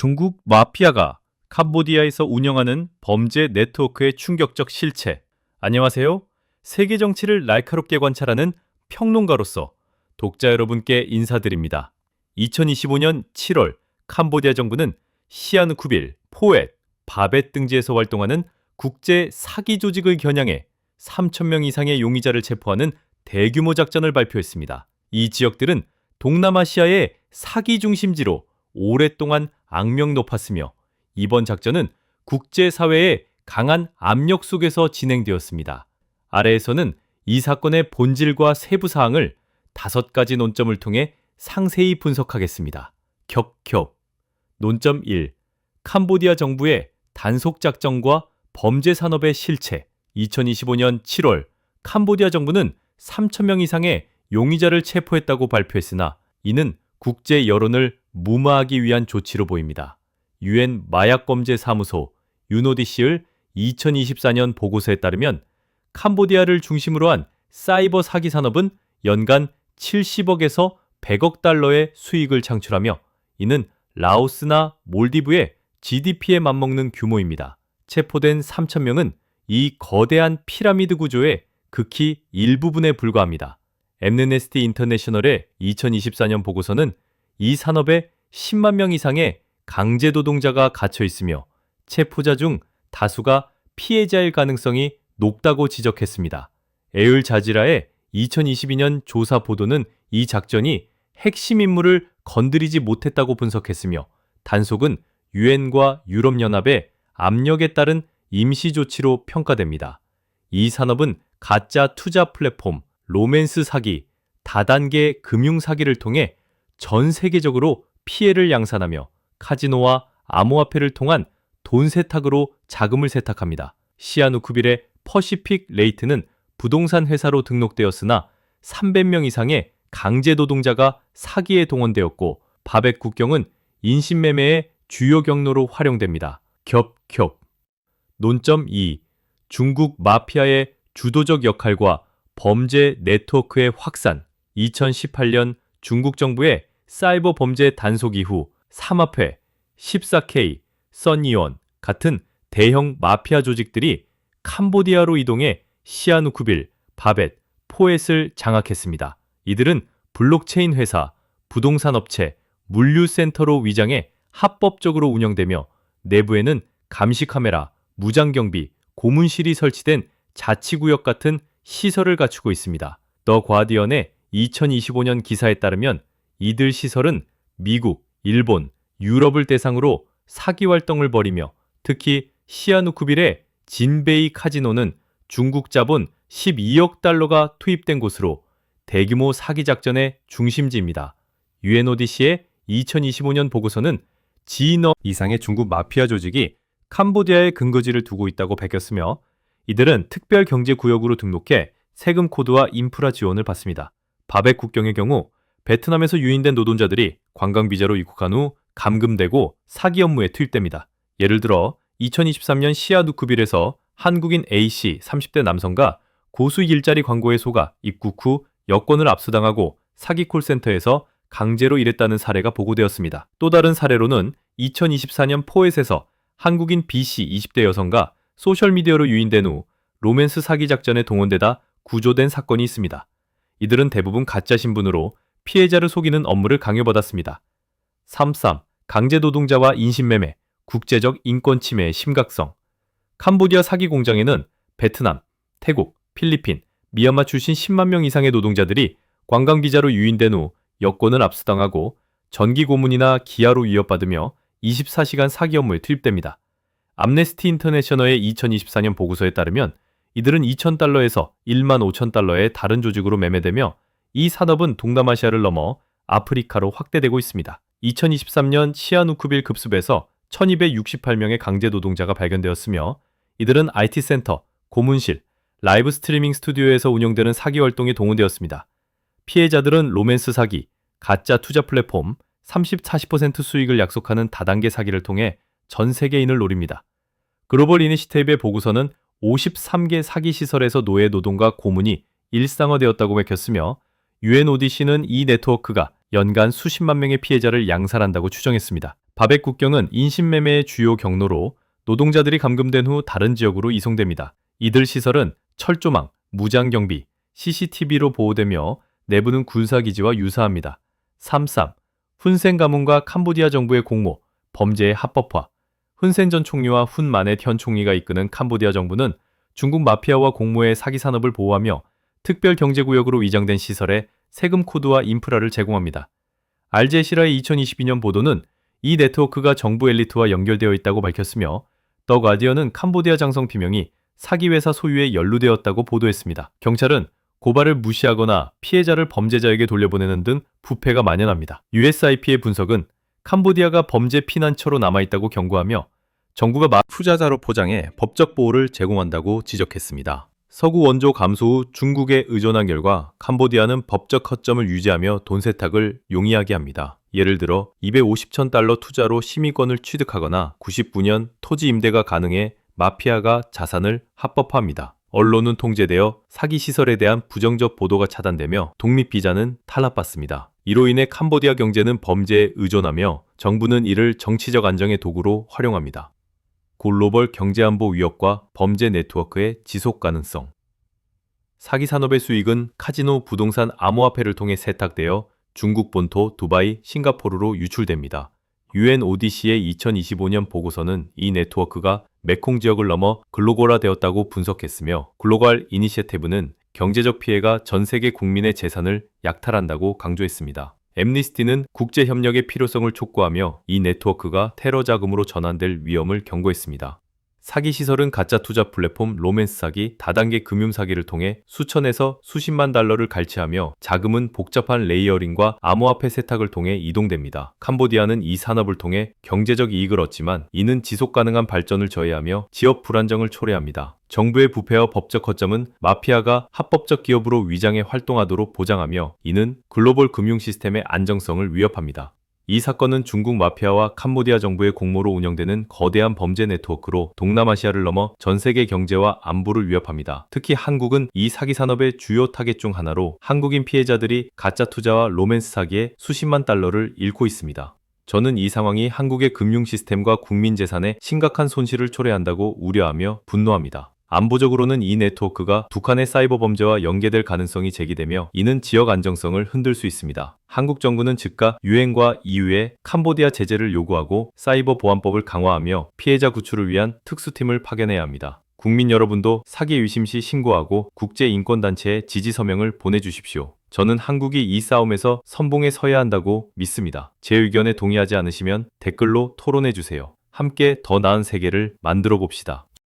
중국 마피아가 캄보디아에서 운영하는 범죄 네트워크의 충격적 실체. 안녕하세요. 세계 정치를 날카롭게 관찰하는 평론가로서 독자 여러분께 인사드립니다. 2025년 7월 캄보디아 정부는 시아누쿠빌, 포엣, 바벳 등지에서 활동하는 국제 사기 조직을 겨냥해 3,000명 이상의 용의자를 체포하는 대규모 작전을 발표했습니다. 이 지역들은 동남아시아의 사기 중심지로 오랫동안 악명 높았으며 이번 작전은 국제사회의 강한 압력 속에서 진행되었습니다. 아래에서는 이 사건의 본질과 세부 사항을 다섯 가지 논점을 통해 상세히 분석하겠습니다. 격협. 논점 1. 캄보디아 정부의 단속 작전과 범죄 산업의 실체. 2025년 7월 캄보디아 정부는 3,000명 이상의 용의자를 체포했다고 발표했으나 이는 국제 여론을 무마하기 위한 조치로 보입니다. 유엔 마약범죄 사무소 유노디시의 2024년 보고서에 따르면 캄보디아를 중심으로 한 사이버 사기 산업은 연간 70억에서 100억 달러의 수익을 창출하며 이는 라오스나 몰디브의 GDP에 맞먹는 규모입니다. 체포된 3,000명은 이 거대한 피라미드 구조의 극히 일부분에 불과합니다. 엠네스티 인터내셔널의 2024년 보고서는 이 산업에 10만 명 이상의 강제 노동자가 갇혀 있으며 체포자 중 다수가 피해자일 가능성이 높다고 지적했습니다. 에을 자지라의 2022년 조사 보도는 이 작전이 핵심 인물을 건드리지 못했다고 분석했으며 단속은 유엔과 유럽연합의 압력에 따른 임시 조치로 평가됩니다. 이 산업은 가짜 투자 플랫폼, 로맨스 사기, 다단계 금융 사기를 통해 전 세계적으로 피해를 양산하며 카지노와 암호화폐를 통한 돈 세탁으로 자금을 세탁합니다. 시아누쿠빌의 퍼시픽 레이트는 부동산 회사로 등록되었으나 300명 이상의 강제 노동자가 사기에 동원되었고 바벳 국경은 인신매매의 주요 경로로 활용됩니다. 겹겹. 논점 2. 중국 마피아의 주도적 역할과 범죄 네트워크의 확산. 2018년 중국 정부의 사이버 범죄 단속 이후 삼합회, 14K, 써니원 같은 대형 마피아 조직들이 캄보디아로 이동해 시아누쿠빌, 바벳, 포엣을 장악했습니다. 이들은 블록체인 회사, 부동산 업체, 물류센터로 위장해 합법적으로 운영되며 내부에는 감시 카메라, 무장 경비, 고문실이 설치된 자치구역 같은 시설을 갖추고 있습니다. 더 과디언의 2025년 기사에 따르면 이들 시설은 미국, 일본, 유럽을 대상으로 사기 활동을 벌이며 특히 시아누쿠빌의 진베이 카지노는 중국 자본 12억 달러가 투입된 곳으로 대규모 사기 작전의 중심지입니다. UNODC의 2025년 보고서는 지인어 이상의 중국 마피아 조직이 캄보디아에 근거지를 두고 있다고 밝혔으며 이들은 특별 경제 구역으로 등록해 세금 코드와 인프라 지원을 받습니다. 바벳 국경의 경우 베트남에서 유인된 노동자들이 관광 비자로 입국한 후 감금되고 사기 업무에 투입됩니다. 예를 들어 2023년 시아누쿠빌에서 한국인 A씨 30대 남성과 고수 일자리 광고에 속아 입국 후 여권을 압수당하고 사기 콜센터에서 강제로 일했다는 사례가 보고되었습니다. 또 다른 사례로는 2024년 포엣에서 한국인 B씨 20대 여성과 소셜미디어로 유인된 후 로맨스 사기 작전에 동원되다 구조된 사건이 있습니다. 이들은 대부분 가짜 신분으로 피해자를 속이는 업무를 강요받았습니다. 3.3. 강제노동자와 인신매매, 국제적 인권 침해의 심각성. 캄보디아 사기 공장에는 베트남, 태국, 필리핀, 미얀마 출신 10만 명 이상의 노동자들이 관광 비자로 유인된 후 여권을 압수당하고 전기 고문이나 기아로 위협받으며 24시간 사기 업무에 투입됩니다. 암네스티 인터내셔널의 2024년 보고서에 따르면 이들은 2,000달러에서 1만 5,000달러의 다른 조직으로 매매되며 이 산업은 동남아시아를 넘어 아프리카로 확대되고 있습니다. 2023년 시아누쿠빌 급습에서 1268명의 강제 노동자가 발견되었으며 이들은 IT센터, 고문실, 라이브 스트리밍 스튜디오에서 운영되는 사기 활동에 동원되었습니다. 피해자들은 로맨스 사기, 가짜 투자 플랫폼, 30, 40% 수익을 약속하는 다단계 사기를 통해 전 세계인을 노립니다. 글로벌 이니시티브의 보고서는 53개 사기 시설에서 노예 노동과 고문이 일상화되었다고 밝혔으며 UNODC는 이 네트워크가 연간 수십만 명의 피해자를 양산한다고 추정했습니다. 바백 국경은 인신매매의 주요 경로로 노동자들이 감금된 후 다른 지역으로 이송됩니다. 이들 시설은 철조망, 무장경비, CCTV로 보호되며 내부는 군사기지와 유사합니다. 3.3. 훈센 가문과 캄보디아 정부의 공모, 범죄의 합법화. 훈센 전 총리와 훈 마넷 현 총리가 이끄는 캄보디아 정부는 중국 마피아와 공모의 사기 산업을 보호하며 특별 경제구역으로 위장된 시설에 세금 코드와 인프라를 제공합니다. 알제시라의 2022년 보도는 이 네트워크가 정부 엘리트와 연결되어 있다고 밝혔으며 더 가디언은 캄보디아 장성 비명이 사기 회사 소유에 연루되었다고 보도했습니다. 경찰은 고발을 무시하거나 피해자를 범죄자에게 돌려보내는 등 부패가 만연합니다. USIP의 분석은 캄보디아가 범죄 피난처로 남아있다고 경고하며 정부가 마 투자자로 포장해 법적 보호를 제공한다고 지적했습니다. 서구 원조 감소 후 중국에 의존한 결과 캄보디아는 법적 허점을 유지하며 돈 세탁을 용이하게 합니다. 예를 들어 250천 달러 투자로 심의권을 취득하거나 99년 토지 임대가 가능해 마피아가 자산을 합법화합니다. 언론은 통제되어 사기 시설에 대한 부정적 보도가 차단되며 독립 비자는 탄압받습니다. 이로 인해 캄보디아 경제는 범죄에 의존하며 정부는 이를 정치적 안정의 도구로 활용합니다. 글로벌 경제안보 위협과 범죄 네트워크의 지속 가능성. 사기 산업의 수익은 카지노 부동산 암호화폐를 통해 세탁되어 중국 본토 두바이, 싱가포르로 유출됩니다. UNODC의 2025년 보고서는 이 네트워크가 메콩 지역을 넘어 글로벌화되었다고 분석했으며 글로벌 이니시애티브는 경제적 피해가 전 세계 국민의 재산을 약탈한다고 강조했습니다. 엠니스티는 국제 협력의 필요성을 촉구하며 이 네트워크가 테러 자금으로 전환될 위험을 경고했습니다. 사기 시설은 가짜 투자 플랫폼 로맨스 사기, 다단계 금융 사기를 통해 수천에서 수십만 달러를 갈취하며 자금은 복잡한 레이어링과 암호화폐 세탁을 통해 이동됩니다. 캄보디아는 이 산업을 통해 경제적 이익을 얻지만 이는 지속 가능한 발전을 저해하며 지역 불안정을 초래합니다. 정부의 부패와 법적 허점은 마피아가 합법적 기업으로 위장해 활동하도록 보장하며 이는 글로벌 금융 시스템의 안정성을 위협합니다. 이 사건은 중국 마피아와 캄보디아 정부의 공모로 운영되는 거대한 범죄 네트워크로 동남아시아를 넘어 전 세계 경제와 안보를 위협합니다. 특히 한국은 이 사기 산업의 주요 타겟 중 하나로 한국인 피해자들이 가짜 투자와 로맨스 사기에 수십만 달러를 잃고 있습니다. 저는 이 상황이 한국의 금융 시스템과 국민 재산에 심각한 손실을 초래한다고 우려하며 분노합니다. 안보적으로는 이 네트워크가 북한의 사이버 범죄와 연계될 가능성이 제기되며 이는 지역 안정성을 흔들 수 있습니다. 한국 정부는 즉각 유엔과 EU에 캄보디아 제재를 요구하고 사이버 보안법을 강화하며 피해자 구출을 위한 특수팀을 파견해야 합니다. 국민 여러분도 사기 의심 시 신고하고 국제인권단체에 지지 서명을 보내주십시오. 저는 한국이 이 싸움에서 선봉에 서야 한다고 믿습니다. 제 의견에 동의하지 않으시면 댓글로 토론해 주세요. 함께 더 나은 세계를 만들어 봅시다.